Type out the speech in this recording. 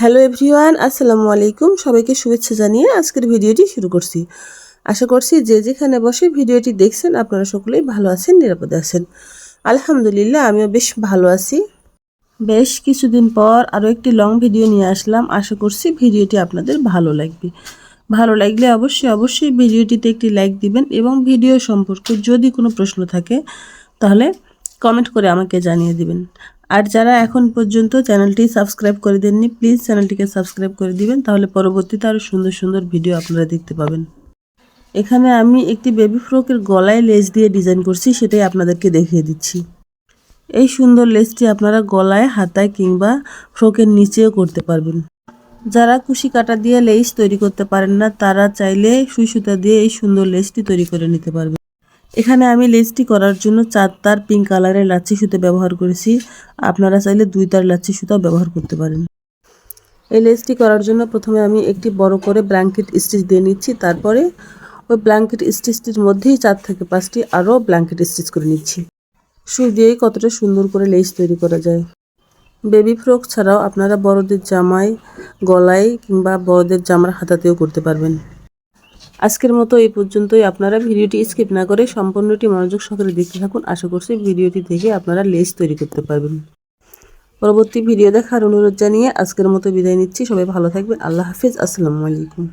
Hello everyone, আসসালামু আলাইকুম। সবাইকে শুভেচ্ছা জানিয়ে আজকের ভিডিওটি শুরু করছি। আশা করছি যে যেখানে বসে ভিডিওটি দেখছেন, আপনারা সকলেই ভালো আছেন, নিরাপদে আছেন। আলহামদুলিল্লাহ, আমিও বেশ ভালো আছি। বেশ কিছুদিন পর আরও একটি লং ভিডিও নিয়ে আসলাম। আশা করছি ভিডিওটি আপনাদের ভালো লাগবে। ভালো লাগলে অবশ্যই অবশ্যই ভিডিওটিতে একটি লাইক দিবেন এবং ভিডিও সম্পর্কে যদি কোনো প্রশ্ন থাকে, তাহলে কমেন্ট করে আমাকে জানিয়ে দিবেন। আর যারা এখন পর্যন্ত চ্যানেলটি সাবস্ক্রাইব করে দেননি, প্লিজ চ্যানেলটিকে সাবস্ক্রাইব করে দিবেন, তাহলে পরবর্তীতে আরও সুন্দর সুন্দর ভিডিও আপনারা দেখতে পাবেন। এখানে আমি একটি বেবি ফ্রকের গলায় লেস দিয়ে ডিজাইন করছি, সেটাই আপনাদেরকে দেখিয়ে দিচ্ছি। এই সুন্দর লেসটি আপনারা গলায়, হাতায় কিংবা ফ্রকের নিচেও করতে পারবেন। যারা কুশি কাটা দিয়ে লেস তৈরি করতে পারেন না, তারা চাইলে সুই সুতা দিয়ে এই সুন্দর লেসটি তৈরি করে নিতে পারবেন। এখানে আমি লেসটি করার জন্য চার তার পিঙ্ক কালারের লাচ্ছি সুতো ব্যবহার করেছি। আপনারা চাইলে দুই তার লাচ্ছি সুতাও ব্যবহার করতে পারেন। এই লেসটি করার জন্য প্রথমে আমি একটি বড় করে ব্ল্যাঙ্কেট স্টিচ দিয়ে নিচ্ছি। তারপরে ওই ব্ল্যাঙ্কেট স্টিচটির মধ্যেই চার থেকে পাঁচটি আরও ব্ল্যাঙ্কেট স্টিচ করে নিচ্ছি। সুই দিয়েই কতটা সুন্দর করে লেস তৈরি করা যায়। বেবি ফ্রক ছাড়াও আপনারা বড়দের জামায় গলায় কিংবা বড়দের জামার হাতাতেও করতে পারবেন। আজকের মতো এই পর্যন্তই। আপনারা ভিডিওটি স্কিপ না করে সম্পূর্ণটি মনোযোগ সহকারে দেখতে থাকুন। আশা করছি ভিডিওটি দেখে আপনারা লেস তৈরি করতে পারবেন। পরবর্তী ভিডিও দেখার অনুরোধ জানিয়ে আজকের মতো বিদায় নিচ্ছি। সবাই ভালো থাকবেন। আল্লাহ হাফিজ। আসসালামু আলাইকুম।